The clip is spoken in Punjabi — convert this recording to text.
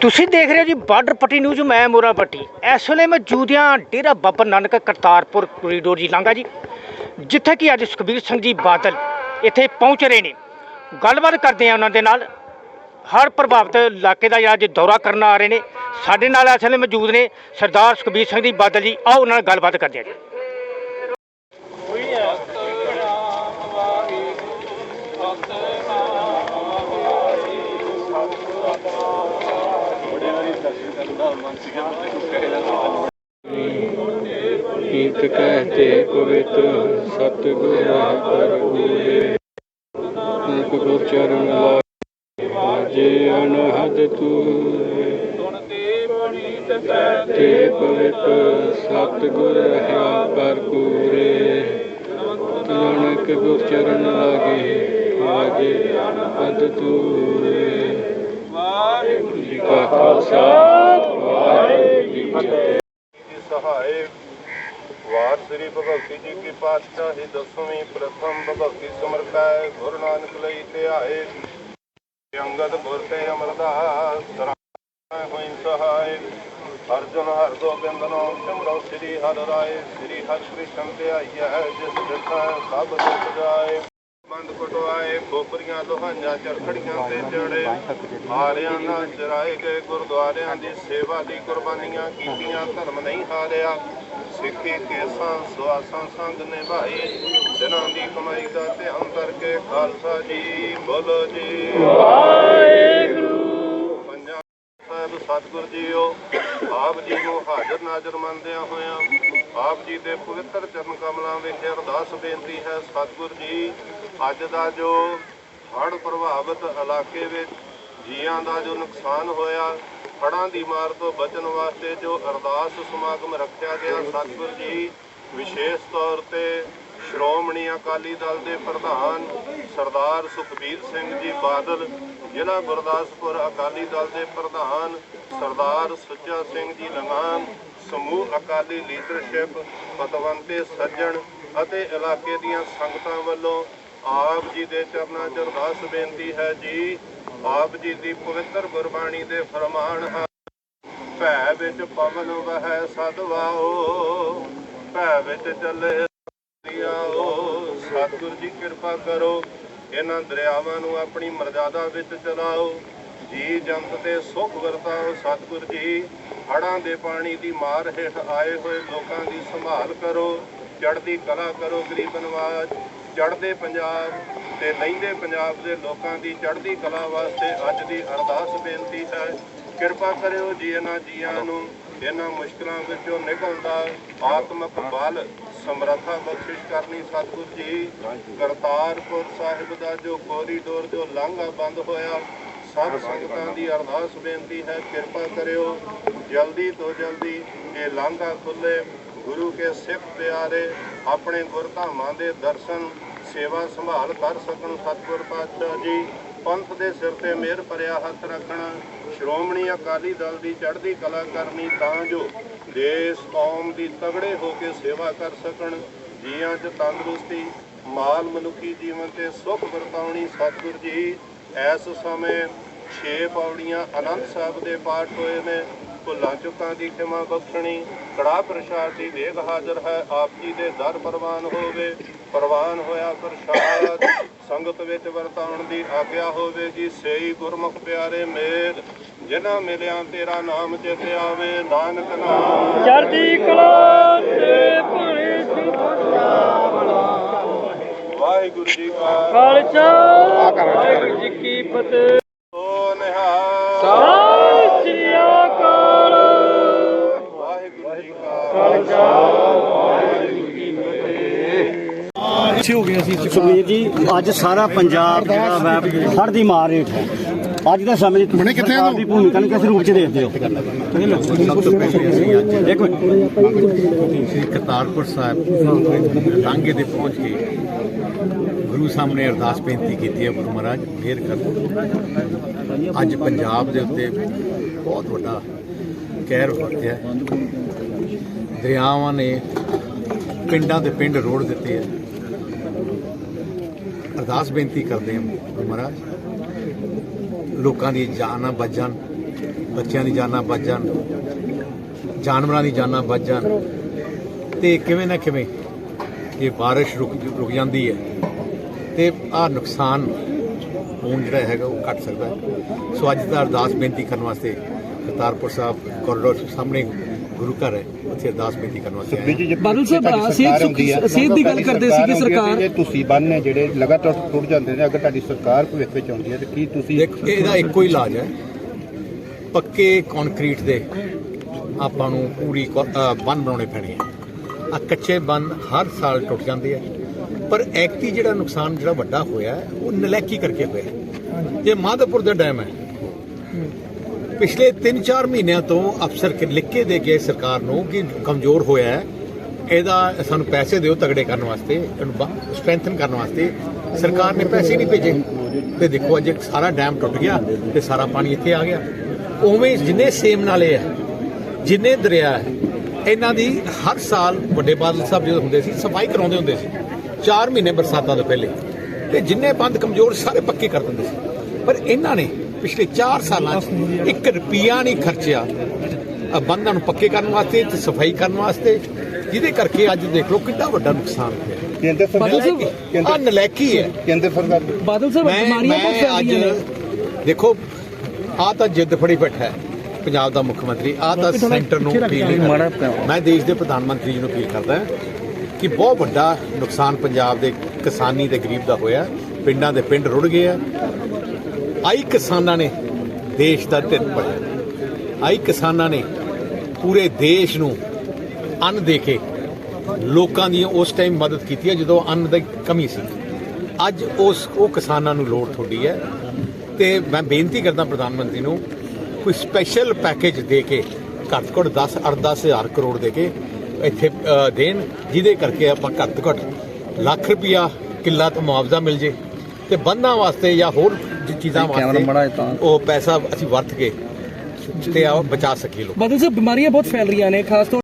ਤੁਸੀਂ ਦੇਖ ਰਹੇ ਹੋ ਜੀ ਬਾਰਡਰ ਪੱਟੀ ਨਿਊਜ਼, ਮੈਂ ਮੋਰਾ ਪੱਟੀ। ਇਸ ਵੇਲੇ ਮੌਜੂਦ ਹਾਂ ਡੇਰਾ ਬਾਬਾ ਨਾਨਕ, ਕਰਤਾਰਪੁਰ ਕੋਰੀਡੋਰ ਜੀ ਲਾਂਘਾ ਜੀ, ਜਿੱਥੇ ਕਿ ਅੱਜ ਸੁਖਬੀਰ ਸਿੰਘ ਜੀ ਬਾਦਲ ਇੱਥੇ ਪਹੁੰਚ ਰਹੇ ਨੇ। ਗੱਲਬਾਤ ਕਰਦੇ ਆ ਉਹਨਾਂ ਦੇ ਨਾਲ। ਹਰ ਪ੍ਰਭਾਵਿਤ ਇਲਾਕੇ ਦਾ ਜਿਹੜਾ ਅੱਜ ਦੌਰਾ ਕਰਨ ਆ ਰਹੇ ਨੇ। ਸਾਡੇ ਨਾਲ ਇਸ ਵੇਲੇ ਮੌਜੂਦ ਨੇ ਸਰਦਾਰ ਸੁਖਬੀਰ ਸਿੰਘ ਜੀ ਬਾਦਲ ਜੀ। ਆਓ ਉਹਨਾਂ ਨਾਲ ਗੱਲਬਾਤ ਕਰਦੇ ਆ ਜੀ। ਹੀਤ ਕਹਤੇ ਪਵਿੱਤ ਸਤਿਗੁਰ ਹਰਿ ਗੂਰੇ ਇੱਕ ਗੁਰ ਚਰਨ ਲਾਜੇ ਅਨਹਦ ਤੂਰੇ ਤੇ ਪਵਿੱਤ ਸਤਿਗੁਰ ਹੈ ਪਰ ਗੂਰੇ ਤਨਕ ਗੁਰ ਚਰਨ ਲਾਗੇ ਲਾਗੇ ਅਨਹਦ ਤੂਰੇ ਵਾਹਿਗੁਰੂ ਜੀ ਕਾ ਖਾਲਸਾ। ਵਾਹਿਗੁਰੂ ਕੀ ਫਤਿਹ ਜੀ ਸਹਾਏ ਵਾਰ ਸ੍ਰੀ ਭਗਵਤੀ ਜੀ ਕੀ ਪਾਤਸ਼ਾਹੀ ਦਸਵੀਂ ਪ੍ਰਥਮ ਭਗਵਤੀ ਸਿਮਰ ਗੁਰੂ ਨਾਨਕ ਲਈ ਧਿਆਏ ਅੰਗਦ ਗੁਰ ਤੇ ਅਮਰਦਾਸ ਸਰਾਏ ਹੋਇ ਸਹਾਏ ਅਰਜੁਨ ਹਰ ਗੋਬਿੰਦ ਸਿਮਰੋ ਸ੍ਰੀ ਹਰਿ ਰਾਏ। ਸ੍ਰੀ ਹਰਿ ਕ੍ਰਿਸ਼ਨ ਧਿਆਈਐ ਜਿਸ ਦਿਖੈ ਸਭ ਦੁਖ ਜਾਏ। ਬੰਦ ਕਟਵਾਏ ਖੋਪਰੀਆਂ ਲੋਹਾਂਆਂ ਚਰਖੜੀਆਂ ਤੇ ਚੜੇ ਹਾਰਿਆਂ ਨਾਲ ਚਰਾਏ ਗਏ ਗੁਰਦੁਆਰਿਆਂ ਦੀ ਸੇਵਾ ਦੀ ਕੁਰਬਾਨੀਆਂ ਕੀਤੀਆਂ ਧਰਮ ਨਹੀਂ ਹਾਰਿਆ। ਸਿੱਖੀ ਕੇਸਾਂ ਸਵਾਸਾਂ ਸੰਗ ਨਿਭਾਈ ਦਿਨਾਂ ਦੀ ਕਮਾਈ ਦਾ ਧਿਆਨ ਕਰਕੇ ਖਾਲਸਾ ਜੀ ਬੋਲੋ ਜੀ। ਵਾਹਿਗੁਰੂ। ਪੰਜਾਬ ਸਾਹਿਬ ਸਤਿਗੁਰ ਜੀਓ ਆਪ ਜੀ ਨੂੰ ਹਾਜ਼ਰ ਨਾਜ਼ਰ ਮੰਨਦਿਆਂ ਹੋਇਆਂ ਆਪ ਜੀ ਦੇ ਪਵਿੱਤਰ ਚਰਨ ਕਮਲਾਂ ਵਿਖੇ ਅਰਦਾਸ ਬੇਨਤੀ ਹੈ, ਸਤਿਗੁਰ ਜੀ, ਅੱਜ ਦਾ ਜੋ ਹੜ੍ਹ ਪ੍ਰਭਾਵਿਤ ਇਲਾਕੇ ਵਿੱਚ ਜੀਆਂ ਦਾ ਜੋ ਨੁਕਸਾਨ ਹੋਇਆ, ਹੜ੍ਹਾਂ ਦੀ ਮਾਰ ਤੋਂ ਬਚਣ ਵਾਸਤੇ ਜੋ ਅਰਦਾਸ ਸਮਾਗਮ ਰੱਖਿਆ ਗਿਆ, ਸਤਿਗੁਰ ਜੀ, ਵਿਸ਼ੇਸ਼ ਤੌਰ ਤੇ ਸ਼੍ਰੋਮਣੀ ਅਕਾਲੀ ਦਲ ਦੇ ਪ੍ਰਧਾਨ ਸਰਦਾਰ ਸੁਖਬੀਰ ਸਿੰਘ ਜੀ ਬਾਦਲ, ਜ਼ਿਲ੍ਹਾ ਗੁਰਦਾਸਪੁਰ ਅਕਾਲੀ ਦਲ ਦੇ ਪ੍ਰਧਾਨ ਸਰਦਾਰ ਸੁੱਚਾ ਸਿੰਘ ਜੀ ਲੰਗਾਨ ਸਮੂਹ ਅਕਾਲੀ ਲੀਡਰਸ਼ਿਪ, ਪਤਵੰਤੇ ਸੱਜਣ ਅਤੇ ਇਲਾਕੇ ਦੀਆਂ ਸੰਗਤਾਂ ਵੱਲੋਂ ਆਪ ਜੀ ਦੇ ਚਰਨਾਂ 'ਚ ਅਰਦਾਸ ਬੇਨਤੀ ਹੈ ਜੀ, ਆਪ ਜੀ ਦੀ ਪਵਿੱਤਰ ਗੁਰਬਾਣੀ ਦੇ ਫਰਮਾਨ ਹਨ। ਭੈ ਵਿੱਚ ਪਵਨ ਵਹੈ ਸਦਵਾਓ ਭੈ ਵਿੱਚ ਚੱਲੇ ਆਓ। ਸਤਿਗੁਰ ਜੀ ਕਿਰਪਾ ਕਰੋ, ਇਹਨਾਂ ਦਰਿਆਵਾਂ ਨੂੰ ਆਪਣੀ ਮਰਜ਼ਾਦਾ ਵਿੱਚ ਚਲਾਓ। ਜੀ ਜੰਤ ਤੇ ਸੁਖ ਵਰਤਾਓ ਸਤਿਗੁਰ ਜੀ, ਹੜ੍ਹਾਂ ਦੇ ਪਾਣੀ ਦੀ ਮਾਰ ਹੇਠ ਆਏ ਹੋਏ ਲੋਕਾਂ ਦੀ ਸੰਭਾਲ ਕਰੋ, ਚੜ੍ਹਦੀ ਕਲਾ ਕਰੋ ਗਰੀਬ ਨਵਾਜ, ਚੜ੍ਹਦੇ ਪੰਜਾਬ ਤੇ ਲਹਿੰਦੇ ਪੰਜਾਬ ਦੇ ਲੋਕਾਂ ਦੀ ਚੜ੍ਹਦੀ ਕਲਾ ਵਾਸਤੇ ਅੱਜ ਦੀ ਅਰਦਾਸ ਬੇਨਤੀ ਹੈ। ਕਿਰਪਾ ਕਰਿਓ ਜੀ ਇਹਨਾਂ ਜੀਆਂ ਨੂੰ, ਇਹਨਾਂ ਮੁਸ਼ਕਲਾਂ ਵਿੱਚੋਂ ਨਿਕਲਣ ਦਾ ਆਤਮਿਕ ਬਲ ਸਮਰੱਥਾ ਬਖਸ਼ਿਸ਼ ਕਰਨੀ ਸਤਿਗੁਰ ਜੀ। ਕਰਤਾਰਪੁਰ ਸਾਹਿਬ ਦਾ ਜੋ ਕੋਰੀਡੋਰ ਜੋ ਲਾਂਘਾ ਬੰਦ ਹੋਇਆ ਸਭ ਸੰਗਤਾਂ ਦੀ ਅਰਦਾਸ ਬੇਨਤੀ ਹੈ, ਕਿਰਪਾ ਕਰਿਓ। ਜਲਦੀ ਤੋਂ ਜਲਦੀ ਇਹ ਲਾਂਘਾ ਖੁੱਲੇ, ਗੁਰੂ ਕੇ ਸਿੱਖ ਪਿਆਰੇ, ਆਪਣੇ ਗੁਰਧਾਮਾਂ ਦੇ ਦਰਸ਼ਨ, ਸੇਵਾ ਸੰਭਾਲ ਕਰ ਸਕਣ ਸਤਿਗੁਰ ਪਾਤਸ਼ਾਹ ਜੀ। ਪੰਥ ਦੇ ਸਿਰ ਤੇ ਮਿਹਰ ਭਰਿਆ ਹੱਥ ਰੱਖਣਾ, ਸ਼੍ਰੋਮਣੀ ਅਕਾਲੀ ਦਲ ਦੀ ਚੜ੍ਹਦੀ ਕਲਾ ਕਰਨੀ ਤਾਂ ਜੋ ਦੇਸ਼ ਕੌਮ ਦੀ ਤਗੜੇ ਹੋ ਕੇ ਸੇਵਾ ਕਰ ਸਕਣ। ਜੀਆਂ 'ਚ ਤੰਦਰੁਸਤੀ, ਮਾਲ ਮਨੁੱਖੀ ਜੀਵਨ ਤੇ ਸੁੱਖ ਵਰਤਾਉਣੀ ਸਤਿਗੁਰ ਜੀ। ਇਸ ਸਮੇਂ ਛੇ ਪੌੜੀਆਂ ਅਨੰਦ ਸਾਹਿਬ ਦੇ ਪਾਠ ਹੋਏ ਨੇ ਭੁੱਲਾਂ ਚੁੱਕਾਂ ਦੀ ਖਿਮਾ ਬਖਸ਼ਣੀ ਕੜਾ ਪ੍ਰਸ਼ਾਦ ਦੀ ਵੇਗ ਹਾਜ਼ਰ ਹੈ ਆਪ ਜੀ ਦੇ ਦਰ ਪ੍ਰਵਾਨ ਹੋਵੇ ਪ੍ਰਵਾਨ ਹੋਇਆ ਪ੍ਰਸ਼ਾਦ ਸੰਗਤ ਵਿੱਚ ਵਰਤਾਉਣ ਦੀ ਆਗਿਆ ਹੋਵੇਗੀ ਸੇਈ ਗੁਰਮੁਖ ਪਿਆਰੇ ਮੇਲ ਜਿਨ੍ਹਾਂ ਮਿਲਿਆ ਤੇਰਾ ਨਾਮ ਚਿਤ ਆਵੇ ਨਾਨਕ ਨਾਮ। ਚੜ੍ਹਦੀ ਕਲਾ ਤੇ ਭਲੇ ਵਾਹਿਗੁਰੂ ਜੀ ਕਾ ਖਾਲਸਾ। ਜੀ ਕੀ ਫਤਿਹ। ਸੋ ਨਿਹਾਲ ਸਤਿ ਸ੍ਰੀ ਅਕਾਲ ਵਾਹਿਗੁਰੂ ਜੀ ਕਾ ਸੁਖਬੀਰ ਜੀ। ਅੱਜ ਸਾਰਾ ਪੰਜਾਬ ਜਿਹੜਾ ਵਾ ਹੜ੍ਹ ਦੀ ਮਾਰ ਹੇਠ ਹੈ। ਅੱਜ ਦੇ ਸਮੇਂ ਦੀ ਤੁਸੀਂ ਸਰਕਾਰ ਦੀ ਭੂਮਿਕਾ ਨੂੰ ਕਿਸ ਰੂਪ ਚ ਦੇਖਦੇ ਹੋ? ਇੱਕ ਮਿੰਟ। ਸ੍ਰੀ ਕਰਤਾਰਪੁਰ ਸਾਹਿਬ ਲਾਂਘੇ ਦੇ ਪਹੁੰਚ ਕੇ ਗੁਰੂ ਸਾਹਮਣੇ ਅਰਦਾਸ ਬੇਨਤੀ ਕੀਤੀ ਹੈ ਗੁਰੂ ਮਹਾਰਾਜ, ਮਿਹਰ ਕਰੋ। ਅੱਜ ਪੰਜਾਬ ਦੇ ਉੱਤੇ ਬਹੁਤ ਵੱਡਾ ਕਹਿਰ ਵਰਤਿਆ ਦਰਿਆਵਾਂ ਨੇ ਪਿੰਡਾਂ ਦੇ ਪਿੰਡ ਰੋੜ ਦਿੱਤੇ ਹੈ। ਅਰਦਾਸ ਬੇਨਤੀ ਕਰਦੇ ਹਾਂ ਗੁਰੂ ਮਹਾਰਾਜ, ਲੋਕਾਂ ਦੀ ਜਾਨਾਂ ਬਚ ਜਾਣ ਬੱਚਿਆਂ ਦੀ ਜਾਨਾਂ ਬਚ ਜਾਣ ਜਾਨਵਰਾਂ ਦੀ ਜਾਨਾਂ ਬਚ ਜਾਣ ਤੇ ਕਿਵੇਂ ਨਾ ਕਿਵੇਂ ਇਹ ਬਾਰਿਸ਼ ਰੁਕ ਰੁਕ ਜਾਂਦੀ ਹੈ। ਤੇ ਆ ਨੁਕਸਾਨ ਹੋਣ ਜਿਹੜਾ ਹੈਗਾ ਉਹ ਘਟ ਸਕਦਾ ਹੈ। ਸੋ ਅੱਜ ਦਾ ਅਰਦਾਸ ਬੇਨਤੀ ਕਰਨ ਵਾਸਤੇ ਕਰਤਾਰਪੁਰ ਸਾਹਿਬ ਕੋਰੀਡੋਰ ਸਾਹਮਣੇ ਗੁਰੂ ਘਰ ਹੈ ਉੱਥੇ ਅਰਦਾਸ ਬੇਨਤੀ ਕਰਨ ਵਾਸਤੇ ਹਾਂ। ਬਾਦਲ ਸਾਹਿਬ ਸਿਹਤ ਹੈ, ਸਿਹਤ ਦੀ ਗੱਲ ਕਰਦੇ ਸੀ ਕਿ ਹੈ ਸਰਕਾਰ। ਤੁਸੀਂ ਬੰਨ ਨੇ ਜਿਹੜੇ ਲਗਾਤਾਰ ਟੁੱਟ ਜਾਂਦੇ ਨੇ ਅਗਰ ਤੁਹਾਡੀ ਸਰਕਾਰ ਭਵਿੱਖ ਵਿੱਚ ਆਉਂਦੀ ਹੈ ਤੇ ਕੀ ਤੁਸੀਂ ਦੇਖ ਇਹਦਾ ਇੱਕੋ ਹੀ ਇਲਾਜ ਹੈ। ਪੱਕੇ ਕੰਕਰੀਟ ਦੇ ਆਪਾਂ ਨੂੰ ਪੂਰੀ ਬੰਨ ਬਣਾਉਣੇ ਪੈਣੇ ਆ। ਆ ਕੱਚੇ ਬੰਨ ਹਰ ਸਾਲ ਟੁੱਟ ਜਾਂਦੇ ਆ। ਪਰ ਐਕਤੀ ਜਿਹੜਾ ਨੁਕਸਾਨ ਜਿਹੜਾ ਵੱਡਾ ਹੋਇਆ ਉਹ ਨਲੈਕੀ ਕਰਕੇ ਹੋਇਆ ਜੇ ਮਾਧੋਪੁਰ ਦਾ ਡੈਮ ਹੈ, ਪਿਛਲੇ 3-4 ਮਹੀਨਿਆਂ ਤੋਂ ਅਫਸਰ ਕਿ ਲਿਖ ਕੇ ਦੇ ਕੇ ਸਰਕਾਰ ਨੂੰ ਕਿ ਕਮਜ਼ੋਰ ਹੋਇਆ ਹੈ, ਇਹਦਾ ਸਾਨੂੰ ਪੈਸੇ ਦਿਓ ਤਗੜੇ ਕਰਨ ਵਾਸਤੇ, ਇਹਨੂੰ ਸਟਰੈਂਥਨ ਕਰਨ ਵਾਸਤੇ। ਸਰਕਾਰ ਨੇ ਪੈਸੇ ਨਹੀਂ ਭੇਜੇ। ਤੇ ਦੇਖੋ, ਅੱਜ ਸਾਰਾ ਡੈਮ ਟੁੱਟ ਗਿਆ ਤੇ ਸਾਰਾ ਪਾਣੀ ਇੱਥੇ ਆ ਗਿਆ। ਉਵੇਂ ਜਿੰਨੇ ਸੇਮ ਨਾਲੇ ਆ ਜਿੰਨੇ ਦਰਿਆ ਹੈ, ਇਹਨਾਂ ਦੀ ਹਰ ਸਾਲ ਵੱਡੇ ਬਾਦਲ ਸਾਹਿਬ ਜਦੋਂ ਹੁੰਦੇ ਸੀ, ਸਫ਼ਾਈ ਕਰਾਉਂਦੇ ਹੁੰਦੇ ਸੀ। 4 ਮਹੀਨੇ ਬਰਸਾਤਾਂ ਤੋਂ ਪਹਿਲੇ। ਤੇ ਜਿੰਨੇ ਬੰਦ ਕਮਜ਼ੋਰ ਸਾਰੇ ਪੱਕੇ ਕਰ ਦਿੰਦੇ ਸੀ। ਪਰ ਇਹਨਾਂ ਨੇ ਪਿਛਲੇ 4 ਸਾਲਾਂ 'ਚ 1 ਰੁਪਿਆ ਨਹੀਂ ਖਰਚਿਆ। ਆਹ ਬੰਦਾਂ ਨੂੰ ਪੱਕੇ ਕਰਨ ਵਾਸਤੇ ਤੇ ਸਫ਼ਾਈ ਕਰਨ ਵਾਸਤੇ ਜਿਹਦੇ ਕਰਕੇ ਅੱਜ ਦੇਖ ਲਓ ਕਿੰਨਾ ਵੱਡਾ ਨੁਕਸਾਨ ਹੋਇਆ। ਕੇਂਦਰ ਬਾਦਲ ਸਰਕਾਰ ਸਾਹਿਬ, ਆ ਨਲੈਕੀ ਹੈ। ਕੇਂਦਰ ਸਰਕਾਰ ਬਾਦਲ ਸਾਹਿਬ ਬਿਮਾਰੀਆਂ ਬਹੁਤ ਨੇ। ਦੇਖੋ ਆ ਤਾਂ ਜਿੱਦ ਫੜੀ ਬੈਠਾ ਹੈ। ਪੰਜਾਬ ਦਾ ਮੁੱਖ ਮੰਤਰੀ ਆ ਤਾਂ ਸੈਂਟਰ ਨੂੰ ਅਪੀਲ। ਮੈਂ ਦੇਸ਼ ਦੇ ਪ੍ਰਧਾਨ ਮੰਤਰੀ ਜੀ ਨੂੰ ਅਪੀਲ ਕਰਦਾ ਕਿ ਬਹੁਤ ਵੱਡਾ ਨੁਕਸਾਨ ਪੰਜਾਬ ਦੇ ਕਿਸਾਨੀ ਤੇ ਗਰੀਬ ਦਾ ਹੋਇਆ। ਪਿੰਡਾਂ ਦੇ ਪਿੰਡ ਰੁੜ ਗਏ ਆ। ਆਈ ਕਿਸਾਨਾਂ ਨੇ ਦੇਸ਼ ਦਾ ਢਿੱਡ ਭਰਿਆ। ਆਈ ਕਿਸਾਨਾਂ ਨੇ ਪੂਰੇ ਦੇਸ਼ ਨੂੰ ਅੰਨ ਦੇ ਕੇ ਲੋਕਾਂ ਦੀ ਉਸ ਟਾਈਮ ਮਦਦ ਕੀਤੀ ਹੈ ਜਦੋਂ ਅੰਨ ਦੀ ਕਮੀ ਸੀ। ਅੱਜ ਉਸ, ਉਹ ਕਿਸਾਨਾਂ ਨੂੰ ਲੋੜ ਥੋੜੀ ਹੈ। ਤੇ ਮੈਂ ਬੇਨਤੀ ਕਰਦਾ ਪ੍ਰਧਾਨ ਮੰਤਰੀ ਨੂੰ, ਕੋਈ ਸਪੈਸ਼ਲ ਪੈਕੇਜ ਦੇ ਕੇ ਘੱਟ ਤੋਂ ਘੱਟ 10 ਅਰਦਾ ਹਜ਼ਾਰ ਕਰੋੜ ਦੇ ਕੇ ਇੱਥੇ ਦੇਣ ਜਿਹਦੇ ਕਰਕੇ ਆਪਾਂ ਘੱਟ ਤੋਂ ਘੱਟ ਲੱਖ ਰੁਪਇਆ ਕਿੱਲਾ ਤੋਂ ਮੁਆਵਜ਼ਾ ਮਿਲ ਜੇ ਤੇ ਬੰਦਾਂ ਵਾਸਤੇ ਜਾਂ ਹੋਰ ਜ- ਚੀਜ਼ਾਂ ਵਾਸਤੇ ਉਹ ਪੈਸਾ ਅਸੀਂ ਵਰਤ ਕੇ ਤੇ ਆ ਬਚਾ ਸਕੀਏ ਲੋਕ। ਬਾਦਲ ਸਾਹਿਬ ਬਿਮਾਰੀਆਂ ਬਹੁਤ ਫੈਲ ਰਹੀਆਂ ਨੇ ਖਾਸ ਤੌਰ